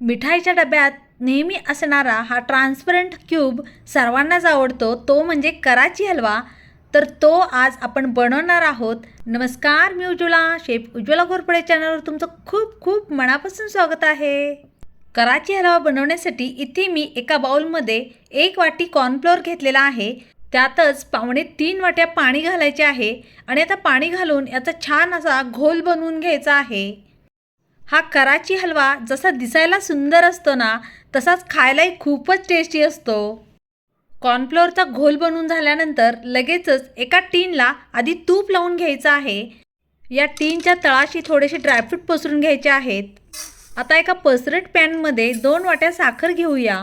मिठाईच्या डब्यात नेहमी असणारा हा ट्रान्सपरंट क्यूब सर्वांनाच आवडतो तो म्हणजे कराची हलवा. तर तो आज आपण बनवणार आहोत. नमस्कार मी उज्ज्वला. शेफ उज्ज्वला घोरपडे चॅनलवर तुमचं खूप खूप मनापासून स्वागत आहे. कराची हलवा बनवण्यासाठी इथे मी एका बाउलमध्ये एक वाटी कॉर्नफ्लोअर घेतलेला आहे. त्यातच पावणे तीन वाट्या पाणी घालायचे आहे आणि आता पाणी घालून याचा छान असा घोल बनवून घ्यायचा आहे. हा कराची हलवा जसा दिसायला सुंदर असतो ना तसाच खायलाही खूपच टेस्टी असतो. कॉर्नफ्लोअरचा घोल बनवून झाल्यानंतर लगेचच एका टीनला आधी तूप लावून घ्यायचं आहे. या टीनच्या तळाशी थोडेसे ड्रायफ्रूट पसरून घ्यायचे आहेत. आता एका पसरट पॅनमध्ये दोन वाट्या साखर घेऊया.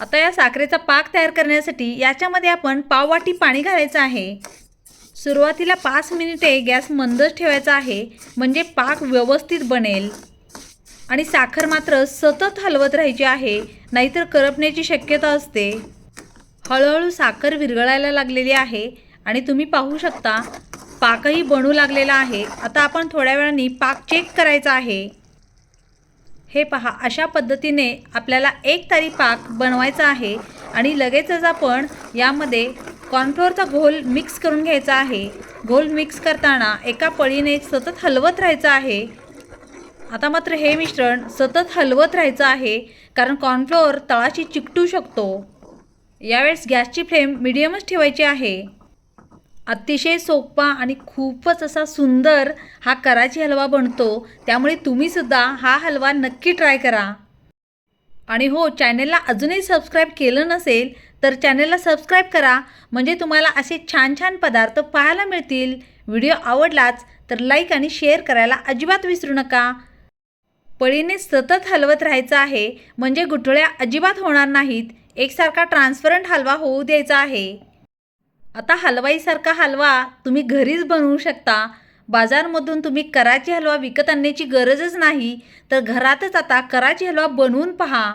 आता या साखरेचा पाक तयार करण्यासाठी याच्यामध्ये आपण पाववाटी पाणी घालायचं आहे. सुरुवातीला पाच मिनिटे गॅस मंदच ठेवायचा आहे म्हणजे पाक व्यवस्थित बनेल. आणि साखर मात्र सतत हलवत राहायची आहे नाहीतर करपण्याची शक्यता असते. हळूहळू साखर विरघळायला लागलेली आहे आणि तुम्ही पाहू शकता पाकही बनू लागलेला आहे. आता आपण थोड्या वेळाने पाक चेक करायचा आहे. हे पहा अशा पद्धतीने आपल्याला एक तारी पाक बनवायचा आहे आणि लगेचच आपण यामध्ये कॉर्नफ्लोअरचा घोल मिक्स करून घ्यायचा आहे. घोल मिक्स करताना एका पळीने सतत हलवत राहायचं आहे. आता मात्र हे मिश्रण सतत हलवत राहायचं आहे कारण कॉर्नफ्लोअर तळाशी चिकटू शकतो. यावेळेस गॅसची फ्लेम मिडियमच ठेवायची आहे. अतिशय सोपा आणि खूपच असा सुंदर हा कराची हलवा बनतो. त्यामुळे तुम्हीसुद्धा हा हलवा नक्की ट्राय करा. आणि हो चॅनेलला अजूनही सबस्क्राईब केलं नसेल तर चॅनेलला सबस्क्राईब करा. म्हणजे तुम्हाला असे छान छान पदार्थ पाहायला मिळतील. व्हिडिओ आवडलाच तर लाईक आणि शेअर करायला अजिबात विसरू नका. पळीने सतत हलवत राहायचं आहे म्हणजे गुठळ्या अजिबात होणार नाहीत. एकसारखा ट्रान्सपरंट हलवा होऊ द्यायचा आहे. आता हलवाईसारखा हलवा तुम्ही घरीच बनवू शकता. बाजारमधून तुम्ही कराची हलवा विकत आणण्याची गरजच नाही. तर घरातच आता कराची हलवा बनवून पहा.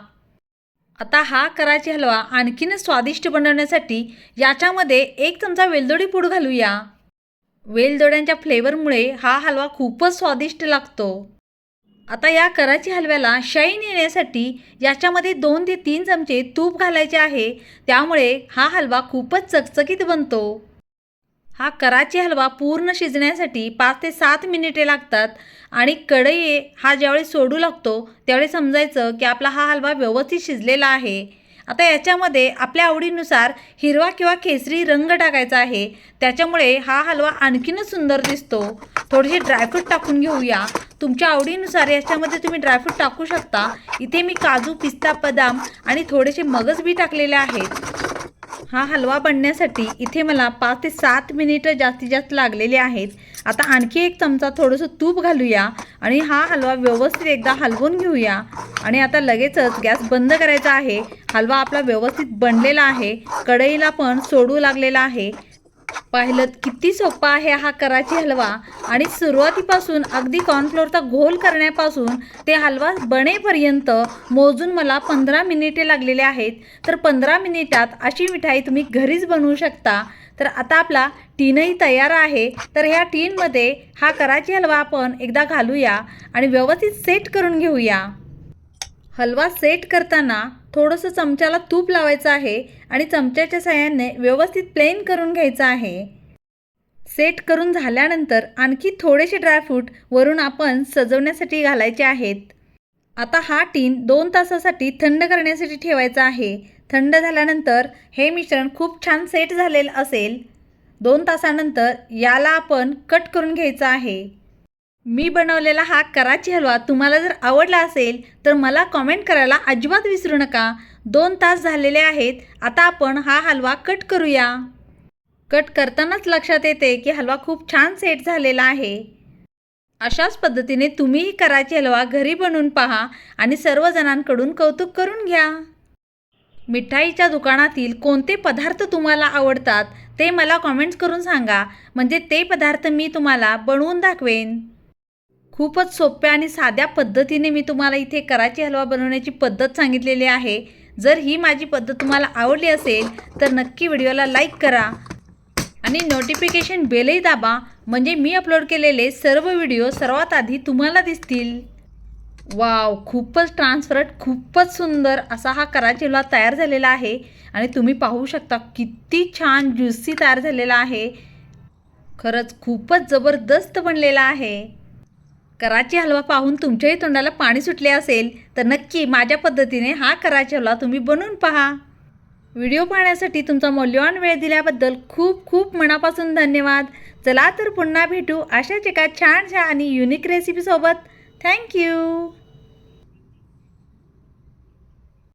आता हा कराची हलवा आणखीनच स्वादिष्ट बनवण्यासाठी याच्यामध्ये एक चमचा वेलदोडी पूड घालूया. वेलदोड्यांच्या फ्लेवरमुळे हा हलवा खूपच स्वादिष्ट लागतो. आता या कराची हलव्याला शाईन येण्यासाठी याच्यामध्ये दोन ते तीन चमचे तूप घालायचे आहे. त्यामुळे हा हलवा खूपच चकचकीत बनतो. हा कराची हलवा पूर्ण शिजण्यासाठी पाच ते सात मिनिटे लागतात आणि कढई हा ज्यावेळी सोडू लागतो त्यावेळी समजायचं की आपला हा हलवा व्यवस्थित शिजलेला आहे. आता याच्यामध्ये आपल्या आवडीनुसार हिरवा किंवा केसरी रंग टाकायचा आहे. त्याच्यामुळे हा हलवा आणखीनच सुंदर दिसतो. थोडेसे ड्रायफ्रूट टाकून घेऊया. तुमच्या आवडीनुसार याच्यामध्ये तुम्ही ड्रायफ्रूट टाकू शकता. इथे मी काजू पिस्ता बदाम आणि थोडेसे मगज बी टाकलेले आहेत. हा हलवा बनण्यासाठी इथे मला पाच ते सात मिनिटं जास्तीत जास्त लागलेले आहेत. आता आणखी एक चमचा थोडंसं तूप घालूया आणि हा हलवा व्यवस्थित एकदा हलवून घेऊया. आणि आता लगेचच गॅस बंद करायचा आहे. हलवा आपला व्यवस्थित बनलेला आहे. कढईला पण सोडू लागलेला आहे. पाहिलं किती सोपा आहे हा कराची हलवा. आणि सुरुवातीपासून अगदी कॉर्नफ्लोअरचा घोल करण्यापासून ते हलवा बनेपर्यंत मोजून मला पंधरा मिनिटे लागलेले आहेत. तर पंधरा मिनिटात अशी मिठाई तुम्ही घरीच बनवू शकता. तर आता आपला टीनही तयार आहे. तर ह्या टीनमध्ये हा कराची हलवा आपण एकदा घालूया आणि व्यवस्थित सेट करून घेऊया. हलवा सेट करताना थोडंसं चमच्याला तूप लावायचं आहे आणि चमच्याच्या साह्याने व्यवस्थित प्लेन करून घ्यायचं आहे. सेट करून झाल्यानंतर आणखी थोडेसे ड्रायफ्रूट वरून आपण सजवण्यासाठी घालायचे आहेत. आता हा टीन दोन तासासाठी थंड करण्यासाठी ठेवायचा आहे. थंड झाल्यानंतर हे मिश्रण खूप छान सेट झालेलं असेल. दोन तासानंतर याला आपण कट करून घ्यायचं आहे. मी बनवलेला हा कराची हलवा तुम्हाला जर आवडला असेल तर मला कॉमेंट करायला अजिबात विसरू नका. दोन तास झालेले आहेत आता आपण हा हलवा कट करूया. कट करतानाच लक्षात येते की हलवा खूप छान सेट झालेला आहे. अशाच पद्धतीने तुम्हीही कराची हलवा घरी बनवून पहा आणि सर्वजणांकडून कौतुक करून घ्या. मिठाईच्या दुकानातील कोणते पदार्थ तुम्हाला आवडतात ते मला कॉमेंट्स करून सांगा. म्हणजे ते पदार्थ मी तुम्हाला बनवून दाखवेन. खूपच सोप्या आणि साध्या पद्धतीने मी तुम्हाला इथे कराची हलवा बनवण्याची पद्धत सांगितलेली आहे. जर ही माझी पद्धत तुम्हाला आवडली असेल तर नक्की व्हिडिओला लाईक करा आणि नोटिफिकेशन बेलही दाबा. म्हणजे मी अपलोड केलेले सर्व व्हिडिओ सर्वात आधी तुम्हाला दिसतील. वाव! खूपच ट्रान्सफरट खूपच सुंदर असा हा कराची हलवा तयार झालेला आहे. आणि तुम्ही पाहू शकता किती छान ज्युसी तयार झालेला आहे. खरंच खूपच जबरदस्त बनलेला आहे. कराची हलवा पाहून तुमच्याही तोंडाला पाणी सुटले असेल तर नक्की माझ्या पद्धतीने हा कराची हलवा तुम्ही बनवून पहा. व्हिडिओ पाहण्यासाठी तुमचा मौल्यवान वेळ दिल्याबद्दल खूप खूप मनापासून धन्यवाद. चला तर पुन्हा भेटू अशाच एका छानशा आणि युनिक रेसिपीसोबत थँक्यू